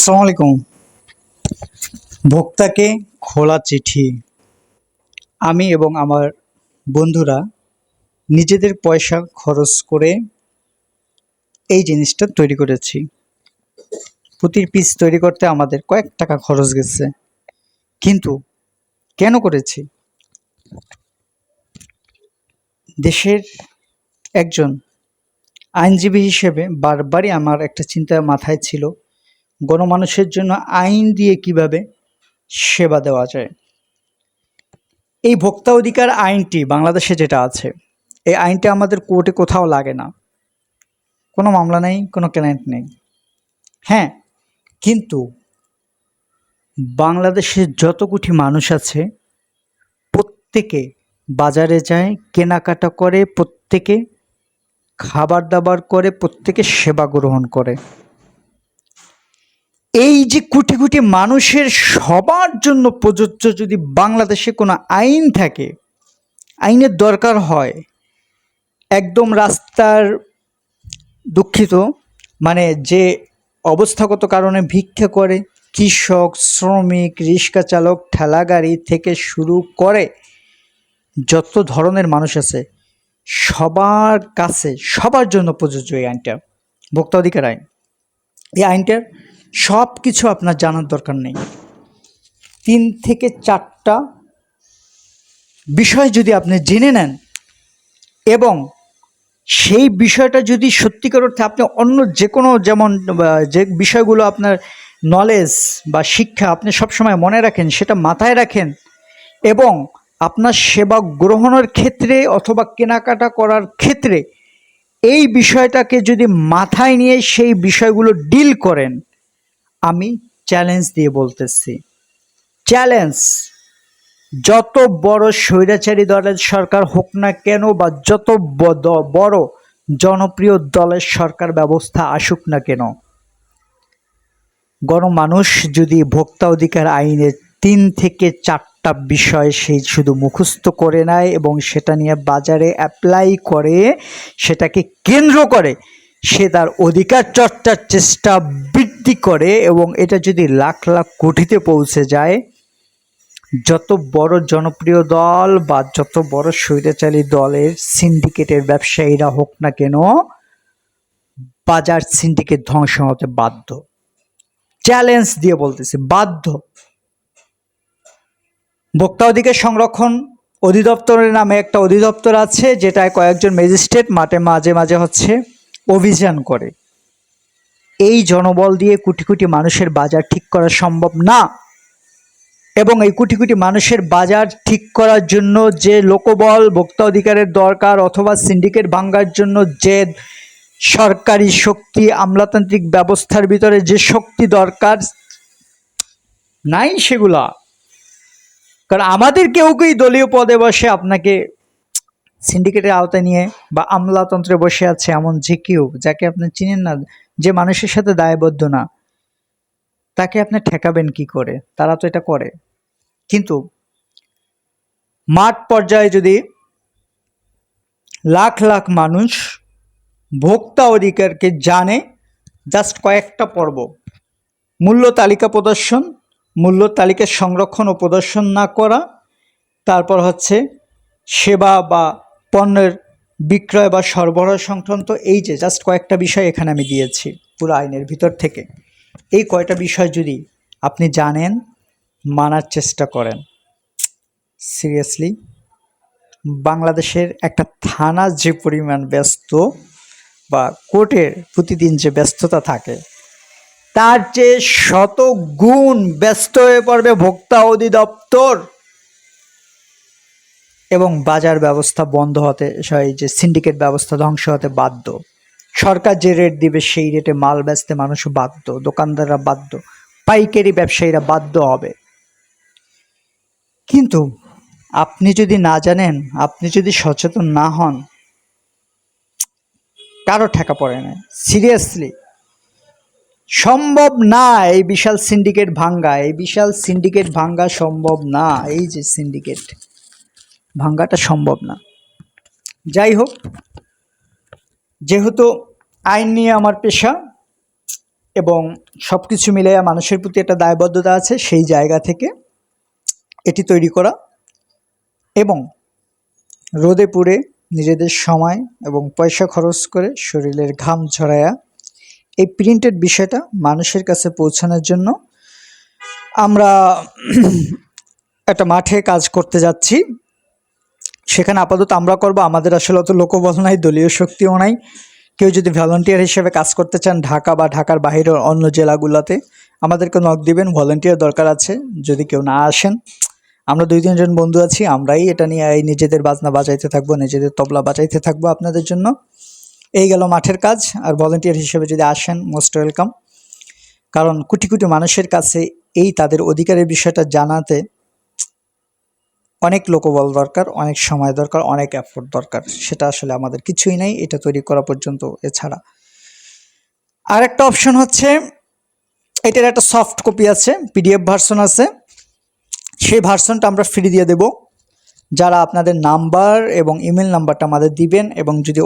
আসসালামু আলাইকুম। ভোক্তাকে খোলা চিঠি। আমি এবং আমার বন্ধুরা নিজেদের পয়সা খরচ করে এই জিনিসটা তৈরি করেছি। প্রতি পিস তৈরি করতে আমাদের কয়েক টাকা খরচ গেছে। কিন্তু কেন করেছি? দেশের একজন আইনজীবী হিসেবে বারবারই আমার একটা চিন্তা মাথায় ছিল গণমানুষের জন্য আইন দিয়ে কীভাবে সেবা দেওয়া যায়? এই ভোক্তা অধিকার আইনটি বাংলাদেশে যেটা আছে, এই আইনটা আমাদের কোর্টে কোথাও লাগে না। কোনো মামলা নেই, কোনো ক্লায়েন্ট নেই। হ্যাঁ কিন্তু বাংলাদেশের যত কোটি মানুষ আছে, প্রত্যেকে বাজারে যায়, কেনাকাটা করে, প্রত্যেকে খাবার দাবার করে, প্রত্যেকে সেবা গ্রহণ করে। এই যে কোটি কোটি মানুষের সবার জন্য প্রযোজ্য যদি বাংলাদেশে কোনো আইন থাকে, আইনের দরকার হয়, একদম রাস্তার দুঃখিত মানে যে অবস্থাগত কারণে ভিক্ষা করে কৃষক, শ্রমিক, রিক্সা চালক, ঠেলা গাড়ি থেকে শুরু করে যত ধরনের মানুষ আছে, সবার কাছে, সবার জন্য প্রযোজ্য এই আইনটা। ভোক্তা অধিকার আইন। এই আইনটার সব কিছু আপনার জানার দরকার নেই। তিন থেকে চারটা বিষয় যদি আপনি জেনে নেন এবং সেই বিষয়টা যদি সত্যিকার অর্থে আপনি অন্য যে কোনো যেমন যে বিষয়গুলো আপনার নলেজ বা শিক্ষা আপনি সবসময় মনে রাখেন, সেটা মাথায় রাখেন এবং আপনার সেবা গ্রহণের ক্ষেত্রে অথবা কেনাকাটা করার ক্ষেত্রে এই বিষয়টাকে যদি মাথায় নিয়ে সেই বিষয়গুলো ডিল করেন আমি চ্যালেঞ্জ দিয়ে বলতেছি। চ্যালেঞ্জ যত বড় স্বৈরাচারী দলের সরকার হোক না কেন বা যত বড় জনপ্রিয় দলের সরকার ব্যবস্থা আসুক না কেন, গণমানুষ যদি ভোক্তা অধিকার আইনের তিন থেকে চারটা বিষয় সেই শুধু মুখস্থ করে নেয় এবং সেটা নিয়ে বাজারে অ্যাপ্লাই করে, সেটাকে কেন্দ্র করে, সে তার অধিকার চর্চার চেষ্টা বৃদ্ধি করে এবং এটা যদি লাখ লাখ কোটিতে পৌঁছে যায়, যত বড় জনপ্রিয় দল বা যত বড় স্বৈরাচারী দলের সিন্ডিকেটের ব্যবসায়ীরা হোক না কেন, বাজার সিন্ডিকেট ধ্বংস হতে বাধ্য। চ্যালেঞ্জ দিয়ে বলতেছি, বাধ্য। ভোক্তা অধিকার সংরক্ষণ অধিদপ্তরের নামে একটা অধিদপ্তর আছে, যেটায় কয়েকজন ম্যাজিস্ট্রেট মাঠে মাঝে মাঝে হচ্ছে অভিযান করে। এই জনবল দিয়ে কোটি কোটি মানুষের বাজার ঠিক করা সম্ভব না। এবং এই কোটি কোটি মানুষের বাজার ঠিক করার জন্য যে লোকবল, ভোক্তা অধিকারের দরকার অথবা সিন্ডিকেট ভাঙ্গার জন্য যে সরকারি শক্তি, আমলাতান্ত্রিক ব্যবস্থার ভিতরে যে শক্তি দরকার, নাই সেগুলা। কারণ আমাদের কেউ কেউ দলীয় পদে বসে আপনাকে সিন্ডিকেটের আওতায় নিয়ে বা আমলাতন্ত্রে বসে আছে এমন যে কেউ যাকে আপনি চিনেন না, যে মানুষের সাথে দায়বদ্ধ না, তাকে আপনি ঠেকাবেন কি করে? তারা তো এটা করে। কিন্তু মাঠ পর্যায়ে যদি লাখ লাখ মানুষ ভোক্তা অধিকারকে জানে, জাস্ট কয়েকটা পর্ব। মূল্য তালিকা প্রদর্শন, মূল্য তালিকা সংরক্ষণ ও প্রদর্শন না করা, তারপর হচ্ছে সেবা বা পণ্যের বিক্রয় বা সরবরাহ সংক্রান্ত এই যে জাস্ট কয়েকটা বিষয় এখানে আমি দিয়েছি পুরো আইনের ভিতর থেকে। এই কয়টা বিষয় যদি আপনি জানেন, মানার চেষ্টা করেন। সিরিয়াসলি বাংলাদেশের একটা থানা যে পরিমাণ ব্যস্ত বা কোর্টের প্রতিদিন যে ব্যস্ততা থাকে, তার যে শত গুণ ব্যস্ত হয়ে পড়বে ভোক্তা অধিদপ্তর। এবং বাজার ব্যবস্থা বন্ধ হতে এই যে সিন্ডিকেট ব্যবস্থা ধ্বংস হতে বাধ্য। সরকার যে রেট দিবে সেই রেটে মাল বেচতে মানুষ বাধ্য, দোকানদাররা বাধ্য, পাইকারি ব্যবসায়ীরা বাধ্য হবে। কিন্তু আপনি যদি না জানেন, আপনি যদি সচেতন না হন, কারও ঠেকা পড়ে না। সিরিয়াসলি সম্ভব না এই বিশাল সিন্ডিকেট ভাঙ্গা, এই বিশাল সিন্ডিকেট ভাঙ্গা সম্ভব না, এই যে সিন্ডিকেট ভাঙ্গাটা সম্ভব না। যাই হোক, যেহেতু আইন নিয়ে আমার পেশা এবং সব কিছু মিলে মানুষের প্রতি একটা দায়বদ্ধতা আছে, সেই জায়গা থেকে এটি তৈরি করা এবং রোদে পুড়ে নিজেদের সময় এবং পয়সা খরচ করে শরীরের ঘাম ঝরায়া এই প্রিন্টেড বিষয়টা মানুষের কাছে পৌঁছানোর জন্য আমরা একটা মাঠে কাজ করতে যাচ্ছি। সেখানে আপাতত আমরা করব। আমাদের আসলে অত লোকবল নাই, দলীয় শক্তিও নাই। কেউ যদি ভলান্টিয়ার হিসেবে কাজ করতে চান ঢাকা বা ঢাকার বাইরের অন্য জেলাগুলোতে, আমাদেরকে নক দিবেন ভলান্টিয়ার দরকার আছে। যদি কেউ না আসেন, আমরা দুই, তিনজন বন্ধু আছি, আমরাই এটা নিয়ে এই নিজেদের বাজনা বাজাইতে থাকব, নিজেদের তবলা বাজাইতে থাকব আপনাদের জন্য। এই গেল মাঠের কাজ, আর ভলান্টিয়ার হিসেবে যদি আসেন মোস্ট ওয়েলকাম কারণ কোটি কোটি মানুষের কাছে এই তাদের অধিকারের বিষয়টা জানাতে অনেক লোকবল দরকার, অনেক সময় দরকার, অনেক এফোর্ট দরকার। সেটা আসলে আমাদের কিছুই নাই, এটা তৈরি করা পর্যন্ত এছাড়া। আর একটা অপশন হচ্ছে, এটার একটা সফট কপি আছে পিডিএফ ভার্সন আছে। সেই ভার্সনটা আমরা ফ্রি দিয়ে দেব। যারা আপনাদের নাম্বার এবং ইমেল নাম্বারটা আমাদের দিবেন এবং যদি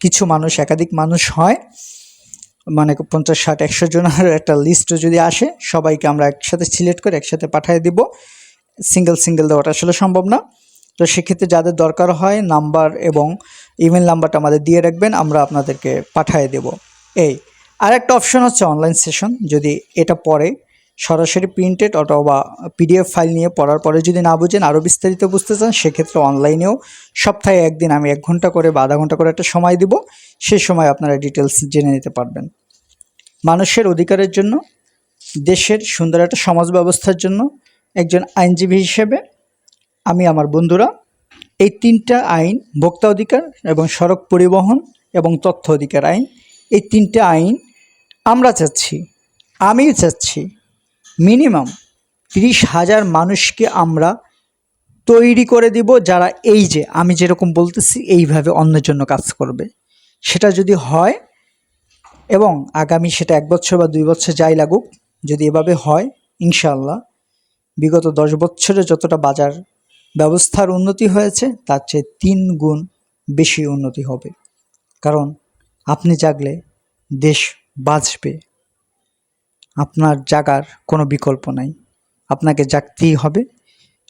কিছু মানুষ, একাধিক মানুষ হয় মানে পঞ্চাশ, ষাট, একশো জনের একটা লিস্ট যদি আসে, সবাইকে আমরা একসাথে সিলেক্ট করে একসাথে পাঠিয়ে দিব। সিঙ্গেল সিঙ্গেল দেওয়াটা আসলে সম্ভব না। তো সেক্ষেত্রে যাদের দরকার হয় নাম্বার এবং ইমেল নাম্বারটা আমাদের দিয়ে রাখবেন, আমরা আপনাদেরকে পাঠিয়ে দেব। এই, আরেকটা অপশন হচ্ছে অনলাইন সেশন যদি এটা পরে সরাসরি প্রিন্টেড অথবা পিডিএফ ফাইল নিয়ে পড়ার পরে যদি না বুঝেন আরও বিস্তারিত বুঝতে চান, সেক্ষেত্রে অনলাইনেও সপ্তাহে একদিন আমি এক ঘণ্টা করে বা আধা ঘণ্টা করে একটা সময় দিব। সেই সময় আপনারা ডিটেলস জেনে নিতে পারবেন। মানুষের অধিকারের জন্য, দেশের সুন্দর একটা সমাজ ব্যবস্থার জন্য একজন আইনজীবী হিসেবে, আমি আমার বন্ধুরা, এই তিনটা আইন, ভোক্তা অধিকার এবং সড়ক পরিবহন এবং তথ্য অধিকার আইন, এই তিনটা আইন আমরা চাচ্ছি, আমিও চাচ্ছি, মিনিমাম তিরিশ হাজার মানুষকে আমরা তৈরি করে দিব যারা এই যে, আমি যেরকম বলতেছি, এইভাবে অন্যের জন্য কাজ করবে। সেটা যদি হয় এবং আগামী সেটা এক বছর বা দুই বছর যাই লাগুক, যদি এভাবে হয়, ইনশাআল্লাহ বিগত দশ বছরে যতটা বাজার ব্যবস্থার উন্নতি হয়েছে, তার চেয়ে তিন গুণ বেশি উন্নতি হবে। কারণ আপনি জাগলে দেশ বাঁচবে। আপনার জাগার কোনো বিকল্প নাই। আপনাকে জাগতেই হবে,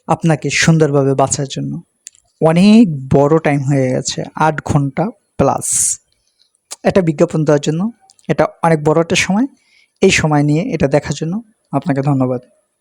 আপনাকে সুন্দরভাবে বাঁচার জন্য। অনেক বড় টাইম হয়ে গেছে, আট ঘণ্টা প্লাস এটা বিজ্ঞাপন দেওয়ার জন্য, এটা অনেক বড় একটা সময়। এই সময় নিয়ে এটা দেখার জন্য আপনাকে ধন্যবাদ।